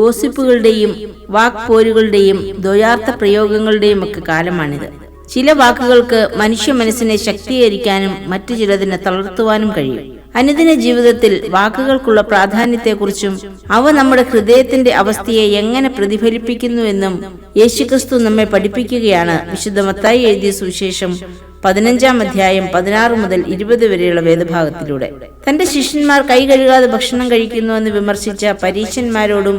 ഗോസിപ്പുകളുടെയും വാക്പോരുകളുടെയും ദ്വയാർത്ഥ പ്രയോഗങ്ങളുടെയും ഒക്കെ കാലമാണിത്. ചില വാക്കുകൾക്ക് മനുഷ്യ മനസ്സിനെ ശക്തീകരിക്കാനും മറ്റു ചിലതിനെ തളർത്തുവാനും കഴിയും. അനുദിന ജീവിതത്തിൽ വാക്കുകൾക്കുള്ള പ്രാധാന്യത്തെക്കുറിച്ചും അവ നമ്മുടെ ഹൃദയത്തിന്റെ അവസ്ഥയെ എങ്ങനെ പ്രതിഫലിപ്പിക്കുന്നുവെന്നും യേശുക്രിസ്തു നമ്മെ പഠിപ്പിക്കുകയാണ് വിശുദ്ധമത്തായി എഴുതിയ സുവിശേഷം പതിനഞ്ചാം അധ്യായം പതിനാറ് മുതൽ ഇരുപത് വരെയുള്ള വേദഭാഗത്തിലൂടെ. തന്റെ ശിഷ്യന്മാർ കൈ കഴുകാതെ ഭക്ഷണം കഴിക്കുന്നുവെന്ന് വിമർശിച്ച പരീശന്മാരോടും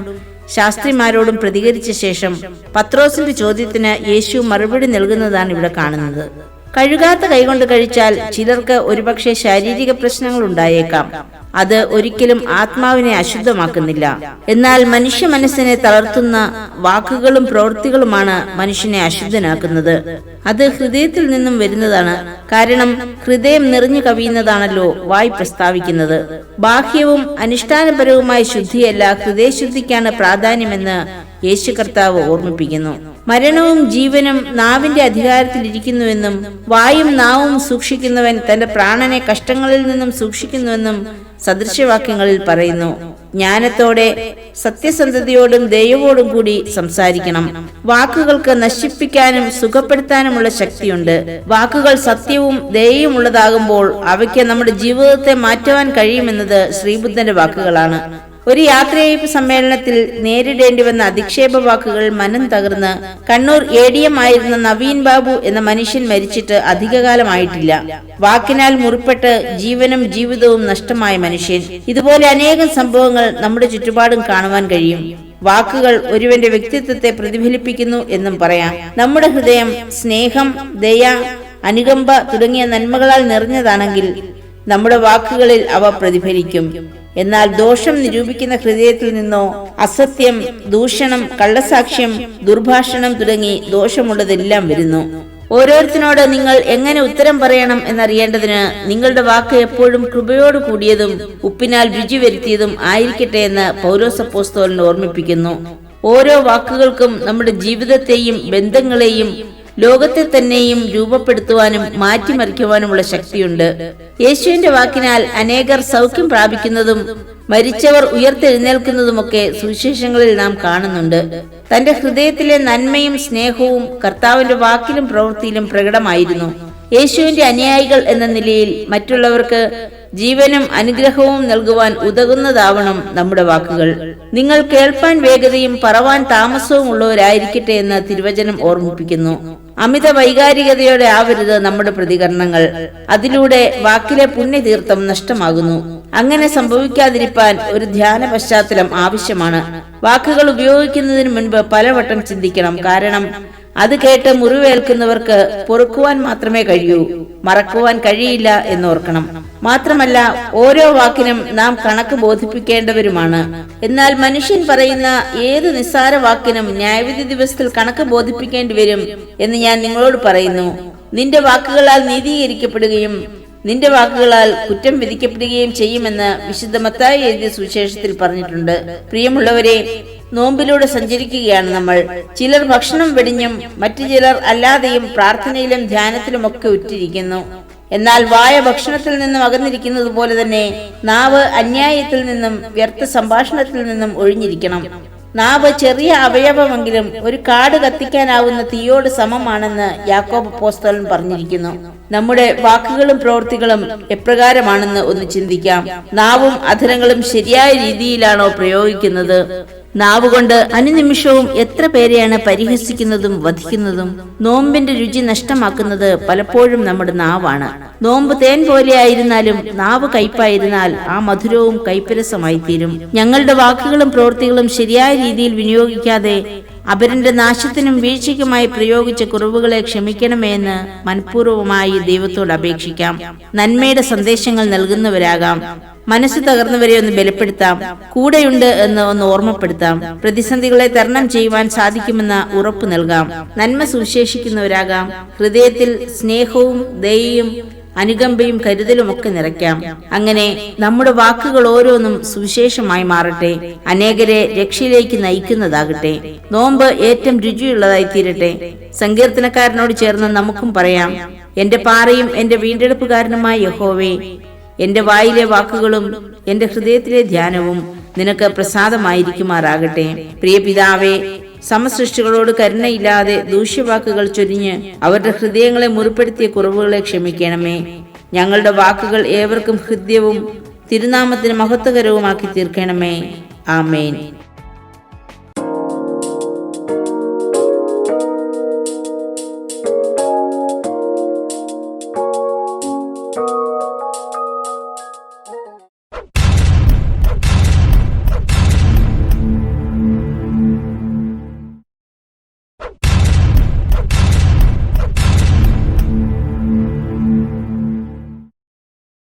ശാസ്ത്രിമാരോടും പ്രതികരിച്ച ശേഷം പത്രോസിന്റെ ചോദ്യത്തിന് യേശു മറുപടി നൽകുന്നതാണ് ഇവിടെ കാണുന്നത്. കഴുകാത്ത കൈകൊണ്ട് കഴിച്ചാൽ ചിലർക്ക് ഒരുപക്ഷെ ശാരീരിക പ്രശ്നങ്ങൾ ഉണ്ടായേക്കാം. അത് ഒരിക്കലും ആത്മാവിനെ അശുദ്ധമാക്കുന്നില്ല. എന്നാൽ മനുഷ്യ മനസ്സിനെ തളർത്തുന്ന വാക്കുകളും പ്രവൃത്തികളുമാണ് മനുഷ്യനെ അശുദ്ധനാക്കുന്നത്. അത് ഹൃദയത്തിൽ നിന്നും വരുന്നതാണ്. കാരണം ഹൃദയം നിറഞ്ഞു കവിയുന്നതാണല്ലോ വായ് പ്രസ്താവിക്കുന്നത്. ബാഹ്യവും അനുഷ്ഠാനപരവുമായ ശുദ്ധിയല്ല ഹൃദയശുദ്ധിക്കാണ് പ്രാധാന്യമെന്ന് യേശു കർത്താവ് ഓർമ്മിപ്പിക്കുന്നു. മരണവും ജീവനും നാവിന്റെ അധികാരത്തിലിരിക്കുന്നുവെന്നും വായും നാവും സൂക്ഷിക്കുന്നവൻ തന്റെ പ്രാണനെ കഷ്ടങ്ങളിൽ നിന്നും സൂക്ഷിക്കുന്നുവെന്നും സദൃശവാക്യങ്ങളിൽ പറയുന്നു. ജ്ഞാനത്തോടെ സത്യസന്ധതയോടും ദയവോടും കൂടി സംസാരിക്കണം. വാക്കുകൾക്ക് നശിപ്പിക്കാനും സുഖപ്പെടുത്താനുമുള്ള ശക്തിയുണ്ട്. വാക്കുകൾ സത്യവും ദയയുമുള്ളതാകുമ്പോൾ അവയ്ക്ക് നമ്മുടെ ജീവിതത്തെ മാറ്റുവാൻ കഴിയുമെന്നത് ശ്രീബുദ്ധന്റെ വാക്കുകളാണ്. ഒരു യാത്രയയപ്പ് സമ്മേളനത്തിൽ നേരിടേണ്ടി വന്ന അധിക്ഷേപ വാക്കുകൾ മനം തകർന്ന് കണ്ണൂർ എ ഡി എം ആയിരുന്ന നവീൻ ബാബു എന്ന മനുഷ്യൻ മരിച്ചിട്ട് അധികകാലമായിട്ടില്ല. വാക്കിനാൽ മുറിപ്പെട്ട് ജീവനും ജീവിതവും നഷ്ടമായ മനുഷ്യൻ. ഇതുപോലെ അനേകം സംഭവങ്ങൾ നമ്മുടെ ചുറ്റുപാടും കാണുവാൻ കഴിയും. വാക്കുകൾ ഒരുവന്റെ വ്യക്തിത്വത്തെ പ്രതിഫലിപ്പിക്കുന്നു എന്നും പറയാം. നമ്മുടെ ഹൃദയം സ്നേഹം ദയ അനുകമ്പ തുടങ്ങിയ നന്മകളാൽ നിറഞ്ഞതാണെങ്കിൽ നമ്മുടെ വാക്കുകളിൽ അവ പ്രതിഫലിക്കും. എന്നാൽ ദോഷം നിരൂപിക്കുന്ന ഹൃദയത്തിൽ നിന്നോ അസത്യം ദൂഷണം കള്ളസാക്ഷ്യം ദുർഭാഷണം തുടങ്ങി ദോഷമുള്ളതെല്ലാം വരുന്നു. ഓരോരുത്തരോട് നിങ്ങൾ എങ്ങനെ ഉത്തരം പറയണം എന്നറിയേണ്ടതിന് നിങ്ങളുടെ വാക്ക് എപ്പോഴും കൃപയോട് കൂടിയതും ഉപ്പിനാൽ രുചി വരുത്തിയതും ആയിരിക്കട്ടെ എന്ന് പൗരോസപ്പോസ്തോലിനെ ഓർമ്മിപ്പിക്കുന്നു. ഓരോ വാക്കുകൾക്കും നമ്മുടെ ജീവിതത്തെയും ബന്ധങ്ങളെയും ലോകത്തെ തന്നെയും രൂപപ്പെടുത്തുവാനും മാറ്റിമറിക്കുവാനുമുള്ള ശക്തിയുണ്ട്. യേശുവിന്റെ വാക്കിനാൽ അനേകർ സൗഖ്യം പ്രാപിക്കുന്നതും മരിച്ചവർ ഉയർത്തെഴുന്നേൽക്കുന്നതുമൊക്കെ സുവിശേഷങ്ങളിൽ നാം കാണുന്നുണ്ട്. തന്റെ ഹൃദയത്തിലെ നന്മയും സ്നേഹവും കർത്താവിന്റെ വാക്കിലും പ്രവൃത്തിയിലും പ്രകടമായിരുന്നു. യേശുവിന്റെ അനുയായികൾ എന്ന നിലയിൽ മറ്റുള്ളവർക്ക് ജീവനും അനുഗ്രഹവും നൽകുവാൻ ഉതകുന്നതാവണം നമ്മുടെ വാക്കുകൾ. നിങ്ങൾ കേൾപ്പാൻ വേഗതയും പറവാൻ താമസവും ഉള്ളവരായിരിക്കട്ടെ എന്ന് തിരുവചനം ഓർമ്മിപ്പിക്കുന്നു. അമിത വൈകാരികതയോടെ ആവരുത് നമ്മുടെ പ്രതികരണങ്ങൾ. അതിലൂടെ വാക്കിലെ പുണ്യതീർത്ഥം നഷ്ടമാകുന്നു. അങ്ങനെ സംഭവിക്കാതിരിക്കാൻ ഒരു ധ്യാന പശ്ചാത്തലം ആവശ്യമാണ്. വാക്കുകൾ ഉപയോഗിക്കുന്നതിന് മുൻപ് പലവട്ടം ചിന്തിക്കണം. കാരണം അത് കേട്ട് മുറിവേൽക്കുന്നവർക്ക് പൊറുക്കുവാൻ മാത്രമേ കഴിയൂ മറക്കുവാൻ കഴിയില്ല എന്നോർക്കണം. മാത്രമല്ല ഓരോ വാക്കിനും നാം കണക്ക് ബോധിപ്പിക്കേണ്ടവരുമാണ്. എന്നാൽ മനുഷ്യൻ പറയുന്ന ഏത് നിസ്സാര വാക്കിനും ന്യായവിധി ദിവസത്തിൽ കണക്ക് ബോധിപ്പിക്കേണ്ടി വരും എന്ന് ഞാൻ നിങ്ങളോട് പറയുന്നു. നിന്റെ വാക്കുകളാൽ നീതീകരിക്കപ്പെടുകയും നിന്റെ വാക്കുകളാൽ കുറ്റം വിധിക്കപ്പെടുകയും ചെയ്യുമെന്ന് വിശുദ്ധ മത്തായി എഴുതിയ സുവിശേഷത്തിൽ പറഞ്ഞിട്ടുണ്ട്. പ്രിയമുള്ളവരെ നോമ്പിലൂടെ സഞ്ചരിക്കുകയാണ് നമ്മൾ. ചിലർ ഭക്ഷണം വെടിഞ്ഞും മറ്റു ചിലർ അല്ലാതെയും പ്രാർത്ഥനയിലും ധ്യാനത്തിലുമൊക്കെ ഉറ്റിരിക്കുന്നു. എന്നാൽ വായ ഭക്ഷണത്തിൽ നിന്നും അകന്നിരിക്കുന്നത് പോലെ തന്നെ നാവ് അന്യായത്തിൽ നിന്നും വ്യർത്ഥ സംഭാഷണത്തിൽ നിന്നും ഒഴിഞ്ഞിരിക്കണം. നാവ് ചെറിയ അവയവമെങ്കിലും ഒരു കാട് കത്തിക്കാനാവുന്ന തീയോട് സമമാണെന്ന് യാക്കോബ് പോസ്തലൻ പറഞ്ഞിരിക്കുന്നു. നമ്മുടെ വാക്കുകളും പ്രവൃത്തികളും എപ്രകാരമാണെന്ന് ഒന്ന് ചിന്തിക്കാം. നാവും അധരങ്ങളും ശരിയായ രീതിയിലാണോ പ്രയോഗിക്കുന്നത്? നാവുകൊണ്ട് അനുനിമിഷവും എത്ര പേരെയാണ് പരിഹസിക്കുന്നതും വധിക്കുന്നതും നോമ്പിന്റെ രുചി നഷ്ടമാക്കുന്നത് പലപ്പോഴും നമ്മുടെ നാവാണ്. നോമ്പ് തേൻ പോലെയായിരുന്നാലും നാവ് കയ്പായിരുന്നാൽ ആ മധുരവും കൈപ്പരസമായി തീരും ഞങ്ങളുടെ വാക്കുകളും പ്രവൃത്തികളും ശരിയായ രീതിയിൽ വിനിയോഗിക്കാതെ അവരന്റെ നാശത്തിനും വീഴ്ചയ്ക്കുമായി പ്രയോഗിച്ച കുറവുകളെ ക്ഷമിക്കണമെന്ന് മനഃപൂർവമായി ദൈവത്തോട് അപേക്ഷിക്കാം. നന്മയുടെ സന്ദേശങ്ങൾ നൽകുന്നവരാകാം. മനസ്സ് തകർന്നവരെ ഒന്ന് ബലപ്പെടുത്താം. കൂടെയുണ്ട് എന്ന് ഒന്ന് ഓർമ്മപ്പെടുത്താം. പ്രതിസന്ധികളെ തരണം ചെയ്യുവാൻ സാധിക്കുമെന്ന ഉറപ്പ് നൽകാം. നന്മ സുവിശേഷിക്കുന്നവരാകാം. ഹൃദയത്തിൽ സ്നേഹവും ദയയും അനുകമ്പയും കരുതലും ഒക്കെ നിറയ്ക്കാം. അങ്ങനെ നമ്മുടെ വാക്കുകൾ ഓരോന്നും സുവിശേഷമായി മാറട്ടെ. അനേകരെ രക്ഷയിലേക്ക് നയിക്കുന്നതാകട്ടെ. നോമ്പ് ഏറ്റവും രുചിയുള്ളതായി തീരട്ടെ. സങ്കീർത്തനക്കാരനോട് ചേർന്ന് നമുക്കും പറയാം. എന്റെ പാറയും എന്റെ വീണ്ടെടുപ്പുകാരനുമായ യഹോവേ എന്റെ വായിലെ വാക്കുകളും എന്റെ ഹൃദയത്തിലെ ധ്യാനവും നിനക്ക് പ്രസാദമായിരിക്കുമാറാകട്ടെ. പ്രിയ പിതാവേ സമസൃഷ്ടികളോട് കരുണയില്ലാതെ ദൂഷ്യവാക്കുകൾ ചൊരിഞ്ഞ് അവരുടെ ഹൃദയങ്ങളെ മുറിപ്പെടുത്തിയ കുറവുകളെ ക്ഷമിക്കണമേ. ഞങ്ങളുടെ വാക്കുകൾ ഏവർക്കും ഹൃദ്യവും തിരുനാമത്തിന് മഹത്വകരവുമാക്കി തീർക്കണമേ. ആമേൻ.